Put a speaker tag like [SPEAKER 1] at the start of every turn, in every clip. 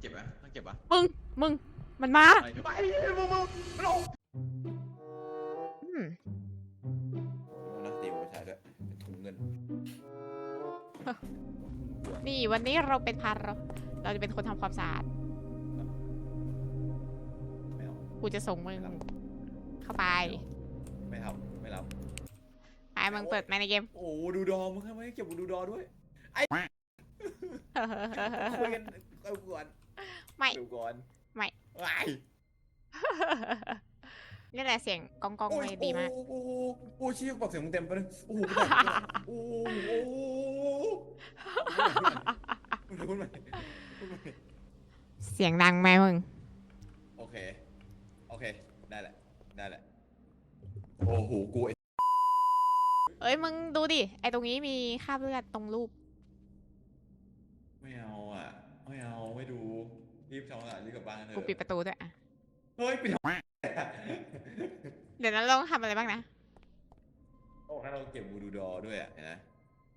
[SPEAKER 1] เจ็บไหมต้องเจ็บปะ
[SPEAKER 2] มึง มึง มันมา
[SPEAKER 1] ไปไปมึงมึงมันออก
[SPEAKER 2] อืม
[SPEAKER 1] นะตีหัวชายด้วยเป็นถุงเงิน
[SPEAKER 2] นี่วันนี้เราเป็นพาเราเราจะเป็นคนทำความสะอาด
[SPEAKER 1] ไม่เอา
[SPEAKER 2] กูจะส่งมึงเข้าไป
[SPEAKER 1] ไม่ทำไม่รับ
[SPEAKER 2] ไปมึงเปิดมาในเกม
[SPEAKER 1] โอ้ดูดอมึงทำไมเก็บดูดอด้วยคุยกันเอาก่อน
[SPEAKER 2] ไม่
[SPEAKER 1] ดูก่อน
[SPEAKER 2] ไม่
[SPEAKER 1] ไอ้
[SPEAKER 2] นี่แหละเสียงกองกอง
[SPEAKER 1] โอ้
[SPEAKER 2] เลยยดีมาก
[SPEAKER 1] โอ้โหโอ้ชี้บอกเสียงมึงเต็มไปเลยโอ้โหโอ้โหโอ้โหพูดใหม่พูดใหม่
[SPEAKER 2] เสียงดังไหมมึง
[SPEAKER 1] โอเค โอเค ได้แหละ ได้แหละ โอ้โห กูไอ้
[SPEAKER 2] เอ้ยมึงดูดิ ไอตรงนี้มีคราบเลือดตรงรูป
[SPEAKER 1] ไม่เอาอะ ไม่เอา ไม่ดู รีบทำงานรีบกลับบ้านกันเถ
[SPEAKER 2] กู
[SPEAKER 1] อะ
[SPEAKER 2] ปิดประตูด้วยอะ
[SPEAKER 1] เฮ้ยปิดทำไม
[SPEAKER 2] เดี๋ยวนั้นเราต้องทำอะไรบ้างนะ
[SPEAKER 1] โอ้ถ้าเราเก็บบูดูดอด้วยอะเห็นไหม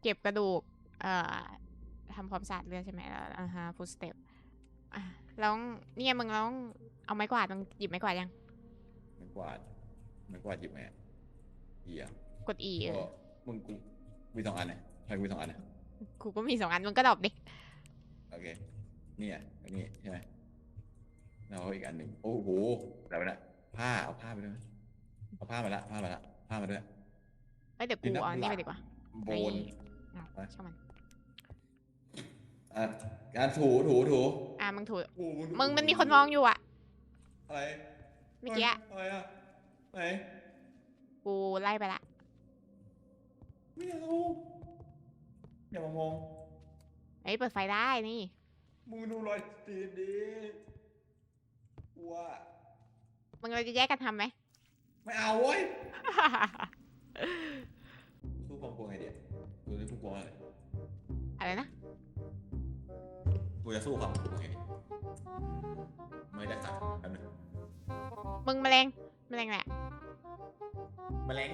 [SPEAKER 2] เก็บกระดูก เอ่อทำความสะอาดเลือดใช่ไหมแล้วอ่าฮะฟูสเต็ปอะแล้ว เนี่ยมึงต้องเอาไม้กวาดมึงหยิบไม้กวาดยัง
[SPEAKER 1] ไม่กวาดไม่กวาดหยิบไหมอะเหี้ย
[SPEAKER 2] กด E เอ
[SPEAKER 1] ก็
[SPEAKER 2] อ
[SPEAKER 1] มึงกูมีสองอันเนี่ยใครกูมีสองอันเนี่ย
[SPEAKER 2] กูก็มีสองอันมึงก็ดรอปดิ
[SPEAKER 1] โอเค เนี่ยอันนี้ใช่ไหมแล้วอีกอันหนึ่งโอ้โหอะไรวะเนี่ยผ้าเอาผ้าไปด้วยไหมเอาผ้ามาละผ้ามาละผ้ามาด้วย
[SPEAKER 2] เอ้ยเดี๋ยวกู
[SPEAKER 1] นี่นะ
[SPEAKER 2] เอาอันนี่
[SPEAKER 1] หลั
[SPEAKER 2] ไป
[SPEAKER 1] ก
[SPEAKER 2] ดีกว่า
[SPEAKER 1] โบน
[SPEAKER 2] อะ
[SPEAKER 1] ไป
[SPEAKER 2] ช่างมัน
[SPEAKER 1] อะการถูถูถู
[SPEAKER 2] อะมึงถู
[SPEAKER 1] โอ้โห
[SPEAKER 2] มึงมันมีคนมองอยู่อะ
[SPEAKER 1] อะไร
[SPEAKER 2] เมื่อกี้อะ
[SPEAKER 1] อะไรอะไหน
[SPEAKER 2] กูไล่ไปละ
[SPEAKER 1] ไม่เอาอย่ามามอง
[SPEAKER 2] เอ้ยเปิดไฟได้นี่
[SPEAKER 1] มึงดูรอยตีนดีกลัว
[SPEAKER 2] มึงเราจะแยกกันทำไหม
[SPEAKER 1] ไม่เอาเว้ยสู้ความกลัวไงเดียวกูจะสู้กลัวอะไร
[SPEAKER 2] อะไรนะ
[SPEAKER 1] กูจะสู้ความกลัวไงดีไม่ได้ค่ะแป๊บนึง
[SPEAKER 2] มึงแมลงแมลงแหละ
[SPEAKER 1] แมลง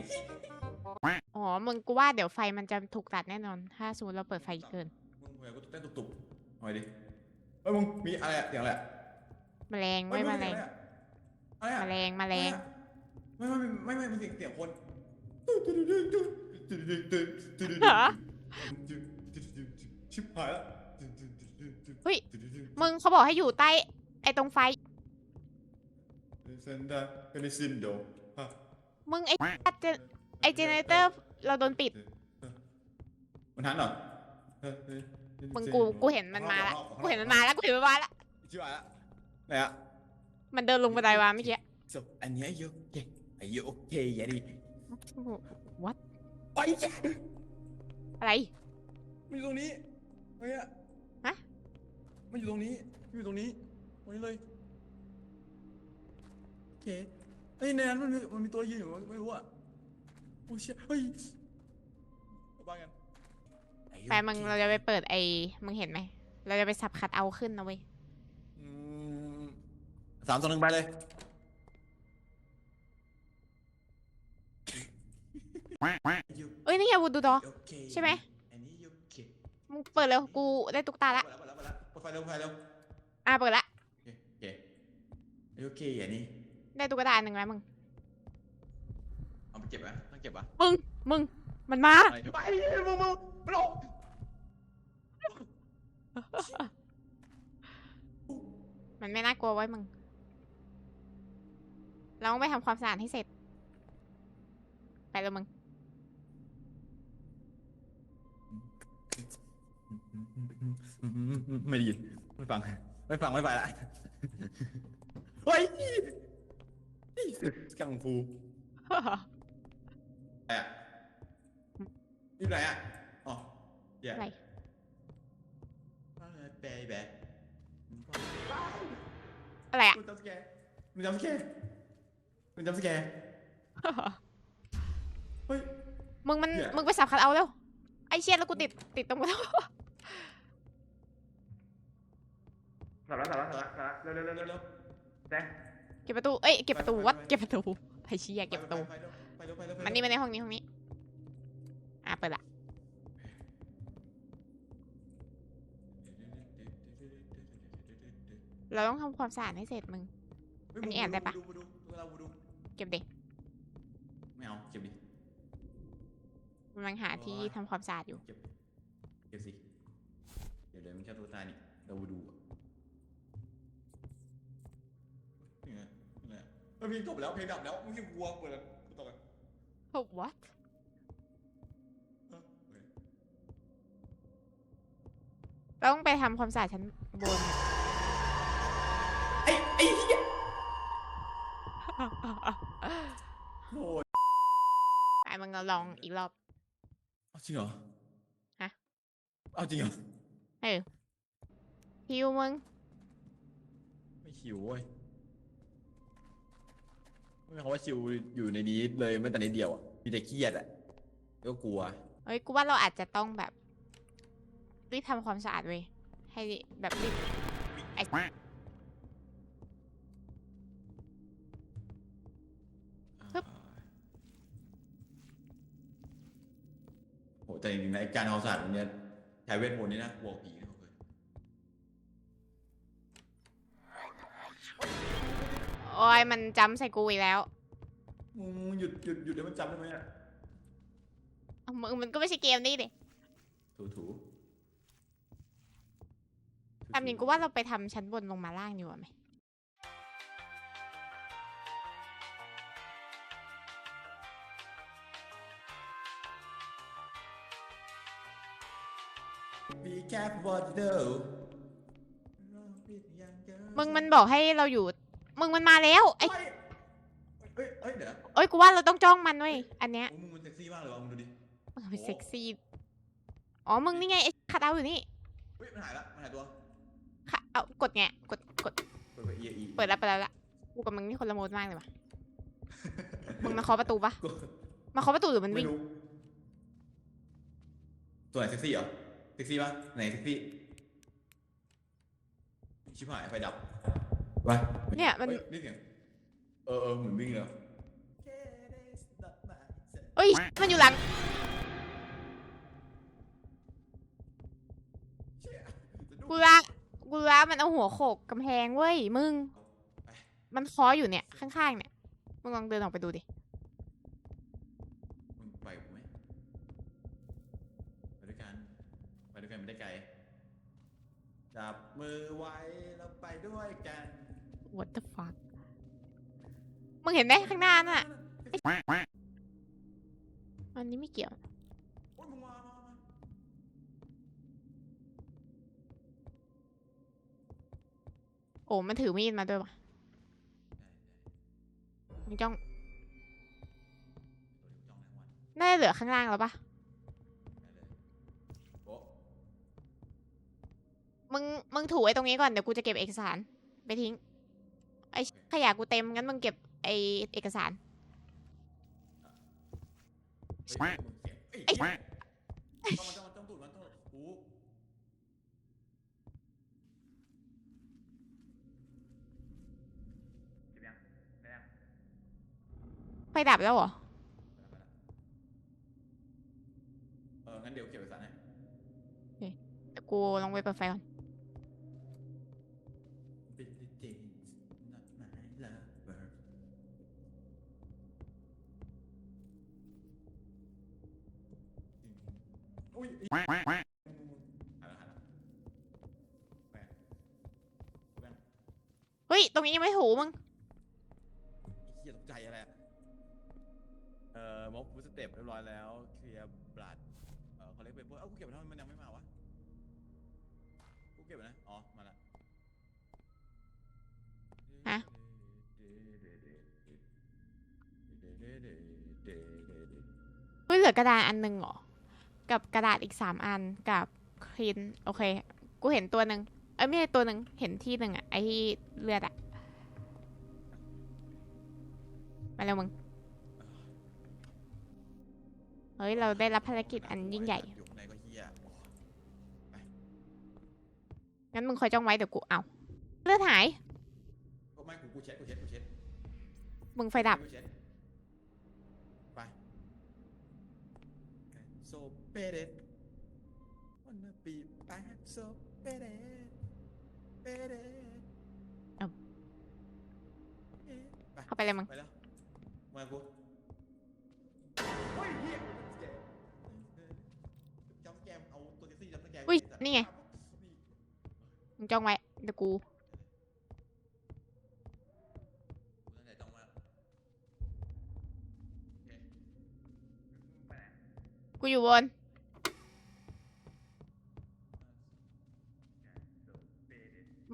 [SPEAKER 2] อ๋อ มึงกูว่าเดี๋ยวไฟมันจะถูกตัดแน่นอน ถ้าสมมติเราเปิดไฟเกิน
[SPEAKER 1] มึงเวลากูเต้นตุบๆหน่อยดิเฮ้ยมึงมีอะไรอะเสียงอะไรอะ
[SPEAKER 2] แมลง
[SPEAKER 1] เฮ้
[SPEAKER 2] ไม่
[SPEAKER 1] ย
[SPEAKER 2] แมลง
[SPEAKER 1] อะไรอะ
[SPEAKER 2] แมลงแมลง
[SPEAKER 1] ไม่ไม่ไม่ไม่ไม่เสียงเสียงคน
[SPEAKER 2] เหรอ
[SPEAKER 1] ชิบหายแล้ว
[SPEAKER 2] เฮ้ย มึงเขาบอกให้อยู่ใต้ไอ้ตรงไฟ
[SPEAKER 1] เซนดาเป็นซินโดฮะ
[SPEAKER 2] มึงไอ้เจไอ้เจเนเรเตอร์เราโดนปิด
[SPEAKER 1] มันทันเหรอ
[SPEAKER 2] มึงกูกูเห็นมันมาละกูเห็นมันมาแล้วกูเห็นมันมาละ
[SPEAKER 1] ชิบหายแล้วไหนอะ
[SPEAKER 2] มันเดินลงบันไดมาเมื่อกี้
[SPEAKER 1] So อันนี้อายุโอเคอายุโอเคอย่าดิ
[SPEAKER 2] what
[SPEAKER 1] ไป
[SPEAKER 2] อะไร
[SPEAKER 1] มันอยู่ตรงนี้เฮ้ยอะ
[SPEAKER 2] ฮะ
[SPEAKER 1] มันอยู่ตรงนี้อยู่ตรงนี้ตรงนี้เลยโอเคเฮ้ยในนั้นมันมีมันมีตัวยืนอยู่ไม่รู้อะโอ้เชี่ยเฮ้ยกลับบ้านกัน
[SPEAKER 2] ไปมึงเราจะไปเปิดไอ้มึงเห็นไหม เราจะไปสับคัดเอาขึ้นนะเว้ย
[SPEAKER 1] อืมสามสองหนึ่งไปเลย
[SPEAKER 2] เอ้ยนี่ไงวูดูดอ
[SPEAKER 1] โอเค
[SPEAKER 2] ใช่ไหม
[SPEAKER 1] อันนี้โอเค
[SPEAKER 2] มึงเปิดเร็วกูได้ตุ๊กตาละ
[SPEAKER 1] เปิดแล้วเปิดแล้วเปิดแล้วเปิดไฟเร็วเปิดไฟเร็ว
[SPEAKER 2] อะเปิดละ
[SPEAKER 1] โอเคโอเคอันนี้
[SPEAKER 2] ได้ตุ๊กตาอันหนึ่งแล้วมึง
[SPEAKER 1] เอาไปเก็บไหมต้องเก็บปะ
[SPEAKER 2] มึง มึง มันมา
[SPEAKER 1] ไปไปมึงมึงมันออก
[SPEAKER 2] มันไม่น่ากลัวไว้มึง เราต้องไปทำความสะอาดให้เสร็จ ไปเลยมึง
[SPEAKER 1] ไม่ได้ยิน ไม่ฟัง ไม่ฟัง ไม่ไปละเฮ้ยกังฟูอะไหนอะอยู่ไหนอะอ๋อย่
[SPEAKER 2] อะไร
[SPEAKER 1] แปะแปะ
[SPEAKER 2] อะไรอะ
[SPEAKER 1] มึงจำสแกร์มึงจำสแกร์มึงจำสแกร์เฮ้ย
[SPEAKER 2] มึงมัน
[SPEAKER 1] เนี่ย
[SPEAKER 2] มึงไปสับคัดเอาเร็ว ไอเชียแล้วกูติดติดตรงกูแล้ว
[SPEAKER 1] สับแล้วสับแล้วสับแล้วเร็วเร็วเร็วเร็วเร็วแจ๊ค
[SPEAKER 2] เก็บประตู เอ้ย เก็บประตู
[SPEAKER 1] ไปไป
[SPEAKER 2] วัด
[SPEAKER 1] ไป
[SPEAKER 2] เก็บประตู ไอเชียเก็บประตู
[SPEAKER 1] ไปเร็วไปเร็วไปเร็วไปเร็ว
[SPEAKER 2] มันนี่มาในห้องนี้ห้องนี้ อะเปิดละ
[SPEAKER 1] เเรา
[SPEAKER 2] ต้องทำความสะอาดให้เสร็จมึง
[SPEAKER 1] เฮ้ย
[SPEAKER 2] อันนี้แอบได้ปะ
[SPEAKER 1] ดูดูดูเราดู
[SPEAKER 2] เก็บเด็ก
[SPEAKER 1] ไม่เอาเก็บดิ
[SPEAKER 2] กำลังหาที่
[SPEAKER 1] โอ้ย
[SPEAKER 2] ทำความสะอาดอยู่
[SPEAKER 1] เก็บเก็บสิเดี๋ยวเดี๋ยวมันแค่ตัวตายนี่เราดูอะนี่ไงนี่ไงเฮ้ยเพลงจบแล้วเพลงดับแล้วมึงแค่กลัวเปิดกูต่อกัน
[SPEAKER 2] โอ้ what
[SPEAKER 1] เออโอเค
[SPEAKER 2] เราต้องไปทำความสะอาดชั้นบน
[SPEAKER 1] ไอ้ ไอ้เหี้ยโอ้ย
[SPEAKER 2] ไอ้มึงเราลองอีกรอบ
[SPEAKER 1] เอาจริงเหรอ
[SPEAKER 2] ฮะ
[SPEAKER 1] เอาจริงเหรอ
[SPEAKER 2] ฮิวมึง
[SPEAKER 1] ไม่ชิวเว้ยไม่เป็นคำว่าชิวอยู่ในนี้เลยแม้แต่นิดเดียวอะมีแต่เครียดอะก็กลัว
[SPEAKER 2] เฮ้ย กูว่าเราอาจจะต้องแบบ รีบทำความสะอาดเว้ย ให้แบบรีบไอ้
[SPEAKER 1] แต่จริงๆนะไอ้การเอาศาสตร์ตรงเนี้ยใช้เวทมนต์นี่นะบวกผีนะเพื่อน
[SPEAKER 2] โอ้ยมันจำใส่กูอีกแล้ว
[SPEAKER 1] มึงหยุดหยุดหยุดเดี๋ยวมันจำได้ไหมอะ
[SPEAKER 2] เอามึงมันก็ไม่ใช่เกมนี้ดิ
[SPEAKER 1] ถูถู
[SPEAKER 2] ตามจริงกูว่าเราไปทำชั้นบนลงมาล่างดีกว่าไหม
[SPEAKER 1] บีแคปวอเตอร์
[SPEAKER 2] มึงมันบอกให้เราอยู่ มึงมันมาแล้วไอ้
[SPEAKER 1] เฮ้ยเฮ้ยเฮ้ยเดี๋ยวนะ
[SPEAKER 2] เอ้ยกูว่าเราต้องจ้องมันเว้ยอันเนี้ย
[SPEAKER 1] โอ้มึงมันเซ็กซี่มากเลยวะมึงดูดิ
[SPEAKER 2] มันเป็นเซ็กซี่อ๋อมึงนี่ไงไอ้คัดเอาท์อยู่นี่
[SPEAKER 1] เฮ้ยมันหายละมันหายตัว
[SPEAKER 2] ค่ะเอากดไงกดกด
[SPEAKER 1] เปิดไปเอียอี
[SPEAKER 2] เปิดแล้วเปิดแล้วละกูกับมึงนี่คนละโหมดมากเลยว่ะมึงมาเคาะประตูปะ
[SPEAKER 1] กู
[SPEAKER 2] มาเคาะประตูหรือมัน
[SPEAKER 1] ไม่
[SPEAKER 2] วิ่ง
[SPEAKER 1] รู้ตัวไหนเซ็กซี่เหรอ เซ็กซี่ปะไหนเซ็กซี่ชิบหายไฟดับไป
[SPEAKER 2] เนี่ยมัน
[SPEAKER 1] ฮ้นี่เสียงเออเออเหมือนวิ่งเลย
[SPEAKER 2] เอ้ย มันอยู่หลัง กูละกูละมันเอาหัวโขกกำแพงเว้ย มึง มันเคออยู่เนี่ย ข้างๆเนี่ย มึงลองเดินออกไปดูดิ
[SPEAKER 1] มึงไปกูไหมไปด้วยกัน ไปด้วยกันไม่ได้ไกล จับมือไว้แล้วไปด้วยกัน
[SPEAKER 2] what the fuck มึงเห็นไหมข้างหน้าน่ะ อันนี้ไม่เกี่ยว
[SPEAKER 1] โอ้ยมึงมามามา
[SPEAKER 2] โอ้มันถือมีดมาด้วยวะมึงจ้อง
[SPEAKER 1] น่า
[SPEAKER 2] จะเหลือข้างล่างแล้วปะ
[SPEAKER 1] ได้เลยโอ้
[SPEAKER 2] มึง มึงถูไว้ตรงนี้ก่อน เดี๋ยวกูจะเก็บเอกสาร ไปทิ้ง ไอขยะกูเต็ม งั้นมึงเก็บไอเอกสาร
[SPEAKER 1] เฮ้ยมึงเสียง
[SPEAKER 2] ไอ้
[SPEAKER 1] เอ้ยจ้องมันจ้องมันจ้องตูดมันจ้องตูดกูเก็บยังได้ยัง
[SPEAKER 2] ไฟดับแล้วเหรอ
[SPEAKER 1] เอองั้นเดี๋ยวเก็บเอกสารให้
[SPEAKER 2] เดี๋ยวกูลองไปเปิดไฟก่อน
[SPEAKER 1] ยหายแล้วหายแล้วแปะแปะ
[SPEAKER 2] เฮ้ย ตรงนี้ยังไม่ถูมึง
[SPEAKER 1] เฮียตกใจอะไรอะเอ่อม็อบฟูสเต็ปเรียบร้อยแล้ว เคลียร์บลัดเอ่อคอลเลกเปเปอร์เอ้ากูเก็บไปทำไมมันยังไม่มาวะ กูเก็บไว้นะ อ๋อ มาละ
[SPEAKER 2] ฮะ เฮ้ยเหลือกระดาษอันหนึ่งเหรอ กับกระดาษอีกสามอันกับคลีนโอเค กูเห็นตัวหนึ่งเอ้ยไม่ใช่ตัวหนึ่งเห็นที่หนึ่งอะไอที่เลือดอะมาแล้วมึง เฮ้ย เราได้รับภารกิจอันยิ่งใหญ่
[SPEAKER 1] งั้น
[SPEAKER 2] มึงคอยจ้องไว้เดี๋ยวกูเอา เลือดหาย
[SPEAKER 1] ไม่กูกูเช็ดกูเช็ดกูเช็ด
[SPEAKER 2] มึงไฟดับ
[SPEAKER 1] ไป bad wanna be back so bad bad
[SPEAKER 2] ไปเลยมึง
[SPEAKER 1] ไปแล้วมากูเฮ้ยเฮียจำแกมเอาตัวเจสซี่จำสแกม
[SPEAKER 2] อุ้ยนี่ไงมึงจ้องไว้เดี๋ยวกู
[SPEAKER 1] ตั้งใจจ้องมากโอเคไปไหน
[SPEAKER 2] กูอยู่บน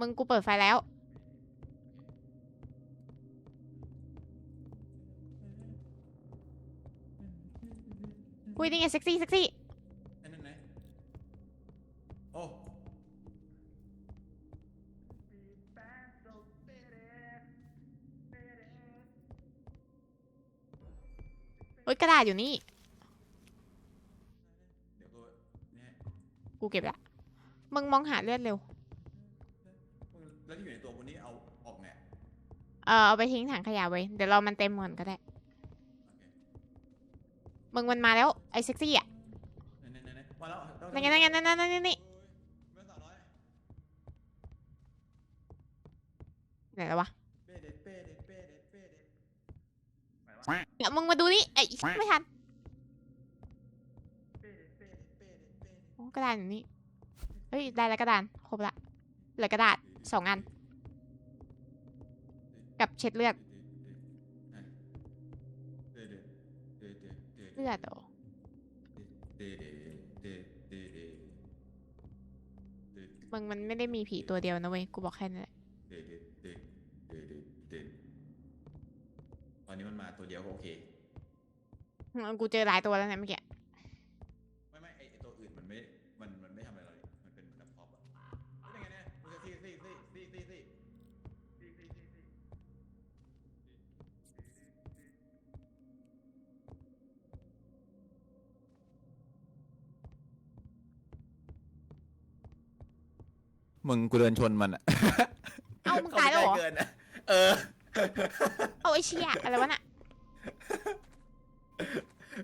[SPEAKER 2] มึงกูเปิดไฟแล้วอุ้ยนี่ไงเซ็กซี่เซ็กซี่
[SPEAKER 1] นั่นนั่นไหนโอ้
[SPEAKER 2] เฮ้ยกระดาษอยู่นี่
[SPEAKER 1] เดี๋ยวกูเนี่ย
[SPEAKER 2] กูเก็บละ มึงมองหาเลือดเร็ว
[SPEAKER 1] แล้วที่อยู่ในตัวกูนี่เอาออกไง
[SPEAKER 2] เออเอาไปทิ้งถังขยะไว้เดี๋ยวรอมันเต็มก่อนก็ได้
[SPEAKER 1] โอเค
[SPEAKER 2] มึงมันมาแล้วไอ้เซ็กซี่อะ
[SPEAKER 1] นั่นนั่นนั่นมาแล้ว
[SPEAKER 2] นั่นไงนั่นไงนั่นนั่นนั่นนี่
[SPEAKER 1] เมื่อสามร้อย
[SPEAKER 2] ไหนแล้ววะ
[SPEAKER 1] เป้เด็ดเป้เด็ดเป้เด็ดเป้เด็ดไปวะ
[SPEAKER 2] เนี่ยมึงมาดูนี่ไอ้ไม่ทัน
[SPEAKER 1] เป้เด็ดเป้เด็ดเป้เด็ดเป้เด็ด
[SPEAKER 2] โอ้กระดาษอยู่นี่เฮ้ยได้แล้วกระดานครบละเหลือกระดาษ สองอัน กับเช็ดเลือด
[SPEAKER 1] เด็ดเด็ดเด็ดเด็ดเด็ด
[SPEAKER 2] เลือดเหรอ
[SPEAKER 1] เด็ดเด็ดเด็ดเด็ดเด็ดเด็ด
[SPEAKER 2] มึงมันไม่ได้มีผีตัวเดียวนะเว้ย กูบอกแค่นั้นแหละ
[SPEAKER 1] เด็ดเด็ดเด็ดเด็ดเด็ดเด็ดตอนนี้มันมาตัวเดียวก็โอเค
[SPEAKER 2] กูเจอหลายตัวแล้วเนี่ยเมื่อกี้
[SPEAKER 1] มึงกูเดินชนมันอะ
[SPEAKER 2] เอ้ามึงตายแล้วเหรอ
[SPEAKER 1] เกินอะเออ
[SPEAKER 2] เอาไอ้เชี่ยอะไรวะน่ะ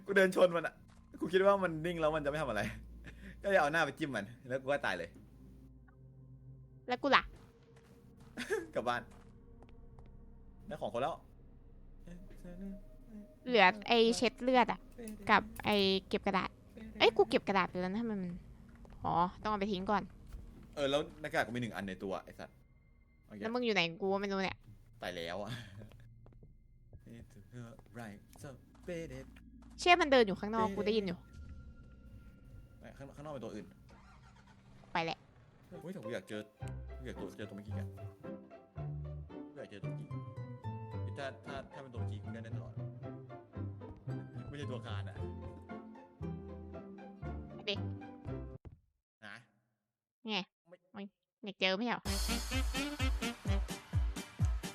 [SPEAKER 1] กูเดินชนมันอะกูคิดว่ามันนิ่งแล้วมันจะไม่ทำอะไร ก็เลยเอาหน้าไปจิ้มมัน แล้วกูก็ตายเลย
[SPEAKER 2] แล้วกูล่ะ
[SPEAKER 1] กลับบ้านได้ของเขาแล้ว
[SPEAKER 2] เหลือไอ้เช็ดเลือดอะกับไอ้เก็บกระดาษ เอ้ยกูเก็บกระดาษไปแล้วนะทำไมมัน อ๋อ ต้องเอาไปทิ้งก่อน
[SPEAKER 1] เออแล้วหน้ากากกูมีหนึ่งอันในตัวไอ้สัตว์เอาอย่า
[SPEAKER 2] แล้วมึงอยู่ไหนกูก็ไม่รู้เนี่ย
[SPEAKER 1] ตายแล้วอะไรเซอเปเด
[SPEAKER 2] เชี่ยมันเดินอยู่ข้างนอกกูได้ยินอยู่
[SPEAKER 1] ข้างข้างนอกเป็นตัวอื่น
[SPEAKER 2] ไปแหละ
[SPEAKER 1] เฮ้ยแต่กูอยากเจอกูอยากเจอตัวเมื่อกี้อะกูอยากเจอตัวเมื่อกี้ถ้าถ้าถ้าเป็นตัวเมื่อกี้กูได้ได้ตลอดไม่ใช่ตัวคานอะ
[SPEAKER 2] ไปดิ
[SPEAKER 1] นะ
[SPEAKER 2] อยากเจอไม่ใช่เหรอ